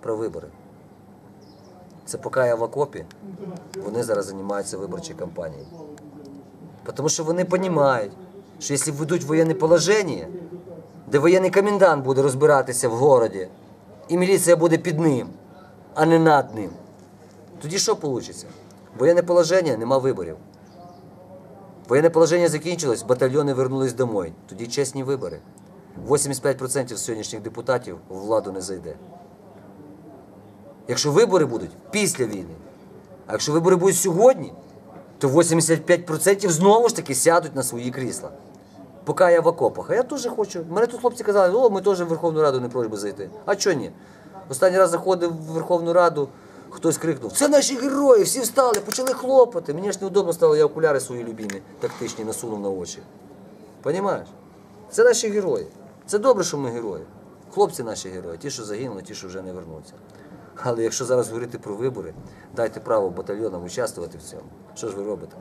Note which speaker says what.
Speaker 1: про вибори. Це поки я в окопі, вони зараз займаються виборчою кампанією. Тому що вони розуміють, що якщо введуть воєнне положення, де воєнний комендант буде розбиратися в городі, і міліція буде під ним, а не над ним, тоді що вийде? Воєнне положення, нема виборів. Воєнне положення закінчилось, батальйони вернулись домой. Тоді чесні вибори. 85% сьогоднішніх депутатів в владу не зайде. Якщо вибори будуть після війни, а якщо вибори будуть сьогодні, то 85% знову ж таки сядуть на свої крісла. Поки я в окопах. А я теж хочу. Мене тут хлопці казали, о, ми теж в Верховну Раду не просьби зайти. А чого ні? Останній раз заходив в Верховну Раду, хтось крикнув: це наші герої, всі встали, почали хлопати. Мені ж неудобно стало, я окуляри свої любимі, тактичні, насунув на очі. Понімаєш? Це наші герої. Це добре, що ми герої. Хлопці наші герої, ті, що загинули, ті, що вже не вернуться. Але якщо зараз говорити про вибори, дайте право батальйонам участвувати в цьому. Що ж ви робите?